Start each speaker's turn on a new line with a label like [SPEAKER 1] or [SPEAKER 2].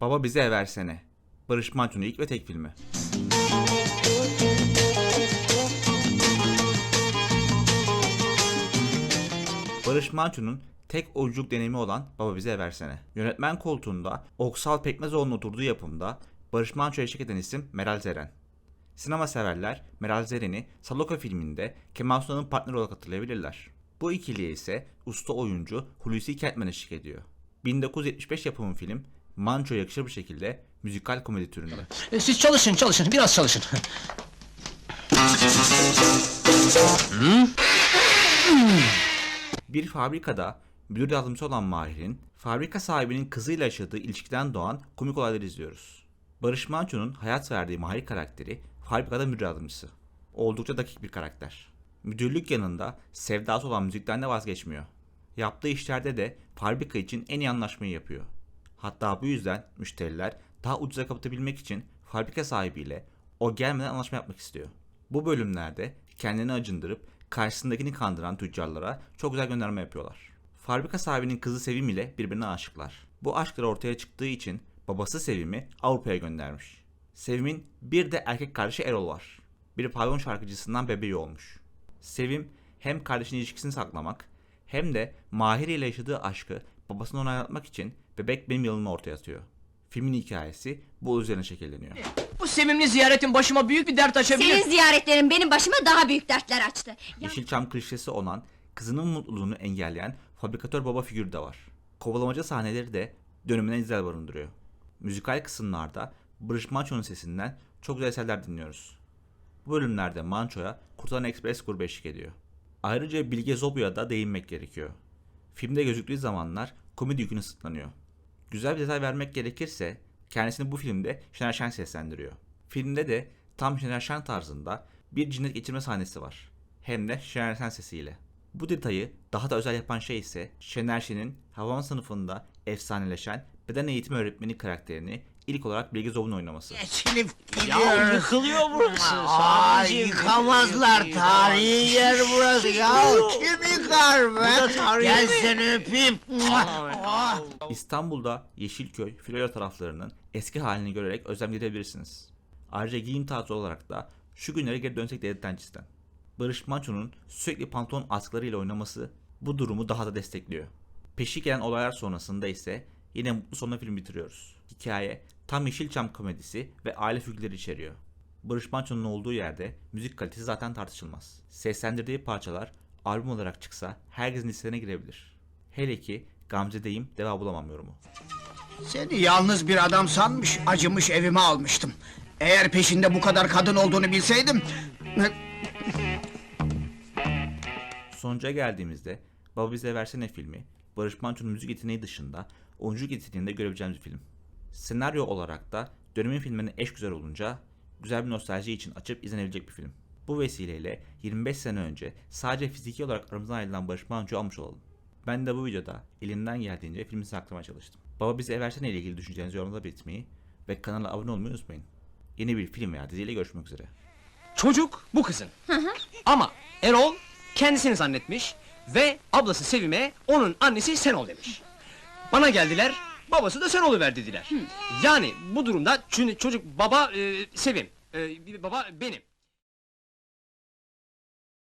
[SPEAKER 1] Baba Bize Versene. Barış Manço'nun ilk ve tek filmi. Barış Manço'nun tek oyunculuk deneyimi olan Baba Bize Versene. Yönetmen koltuğunda Oksal Pekmezoğlu'nun oturduğu yapımda Barış Manço'ya eşlik eden isim Meral Zeren. Sinema severler Meral Zeren'i Saloka filminde Kemal Sunal'ın partneri olarak hatırlayabilirler. Bu ikiliye ise usta oyuncu Hulusi Kentmen eşlik ediyor. 1975 yapımı film Manço'ya yakışır bir şekilde müzikal komedi türünde.
[SPEAKER 2] E, Siz çalışın çalışın biraz çalışın.
[SPEAKER 1] Bir fabrikada müdür yardımcısı olan Mahir'in fabrika sahibinin kızıyla yaşadığı ilişkiden doğan komik olayları izliyoruz. Barış Manço'nun hayat verdiği Mahir karakteri fabrikada müdür yardımcısı. Oldukça dakik bir karakter. Müdürlük yanında sevdası olan müzikten de vazgeçmiyor. Yaptığı işlerde de fabrika için en iyi anlaşmayı yapıyor. Hatta bu yüzden müşteriler daha ucuza kapatabilmek için fabrika sahibiyle o gelmeden anlaşma yapmak istiyor. Bu bölümlerde kendini acındırıp karşısındakini kandıran tüccarlara çok güzel gönderme yapıyorlar. Fabrika sahibinin kızı Sevim ile birbirine aşıklar. Bu aşkları ortaya çıktığı için babası Sevim'i Avrupa'ya göndermiş. Sevim'in bir de erkek kardeşi Erol var. Bir pavyon şarkıcısından bebeği olmuş. Sevim hem kardeşinin ilişkisini saklamak hem de Mahir ile yaşadığı aşkı babasına onaylatmak için bebek benim yılımı ortaya atıyor. Filmin hikayesi bu üzerine şekilleniyor.
[SPEAKER 2] Bu sevimli ziyaretin başıma büyük bir dert açabilir.
[SPEAKER 3] Senin ziyaretlerin benim başıma daha büyük dertler açtı. Ya,
[SPEAKER 1] Yeşilçam klişesi olan kızının mutluluğunu engelleyen fabrikatör baba figürü de var. Kovalamaca sahneleri de dönümüne izler barındırıyor. Müzikal kısımlarda Barış Manço'nun sesinden çok güzel eserler dinliyoruz. Bu bölümlerde Manço'ya Kurtalan Express grubu eşlik ediyor. Ayrıca Bilge Zobu'ya da değinmek gerekiyor. Filmde gözüktüğü zamanlar komedi yükünü sırtlanıyor. Güzel bir detay vermek gerekirse kendisini bu filmde Şener Şen seslendiriyor. Filmde de tam Şener Şen tarzında bir cinnet geçirme sahnesi var. Hem de Şener Şen sesiyle. Bu detayı daha da özel yapan şey ise Şener Şen'in Havan sınıfında efsaneleşen beden eğitimi öğretmeni karakterini ilk olarak Bilge Zob'un oynaması.
[SPEAKER 4] Geçilip
[SPEAKER 2] Ya
[SPEAKER 4] gidiyoruz.
[SPEAKER 2] yıkılıyor burası.
[SPEAKER 4] Aa,
[SPEAKER 2] Sadece
[SPEAKER 4] yıkamazlar
[SPEAKER 2] yıkılıyor.
[SPEAKER 4] tarihi yer burası ya. Kim yıkar be?
[SPEAKER 2] tarihi
[SPEAKER 4] Gel
[SPEAKER 2] mi?
[SPEAKER 4] seni öpeyim. Ah.
[SPEAKER 1] İstanbul'da Yeşilköy, Florya taraflarının eski halini görerek özlem gidebilirsiniz. Ayrıca giyim tarzı olarak da şu günlere geri dönsek devletten cidden. Barış Manço'nun sürekli pantolon askılarıyla oynaması bu durumu daha da destekliyor. Peşi gelen olaylar sonrasında ise yine mutlu sonla film bitiriyoruz. Hikaye tam Yeşilçam komedisi ve aile figürleri içeriyor. Barış Manço'nun olduğu yerde müzik kalitesi zaten tartışılmaz. Seslendirdiği parçalar albüm olarak çıksa herkesin listelerine girebilir. Hele ki Gamze'deyim deva bulamam yorumu.
[SPEAKER 4] Seni yalnız bir adam sanmış, acımış evime almıştım. Eğer peşinde bu kadar kadın olduğunu bilseydim...
[SPEAKER 1] Sonuca geldiğimizde Baba Bize Versene filmi Barış Manço'nun müzik yeteneği dışında oyunculuk yeteneğini de görebileceğimiz bir film. Senaryo olarak da dönemin filmlerine eş güzel olunca güzel bir nostalji için açıp izlenebilecek bir film. Bu vesileyle 25 sene önce sadece fiziki olarak aramızdan ayrılan Barış Manço'yu almış olalım. Ben de bu videoda elimden geldiğince filmi saklamaya çalıştım. Baba Bize Versene ile ilgili düşüncelerinizi yorumlarda belirtmeyi ve kanala abone olmayı unutmayın. Yeni bir film veya diziyle görüşmek üzere.
[SPEAKER 2] Çocuk bu kızın. Ama Erol kendisini zannetmiş ve ablası Sevim'e onun annesi sen ol demiş. Bana geldiler, babası da sen oluver dediler. Yani bu durumda çünkü çocuk baba e, Sevim, e, baba benim.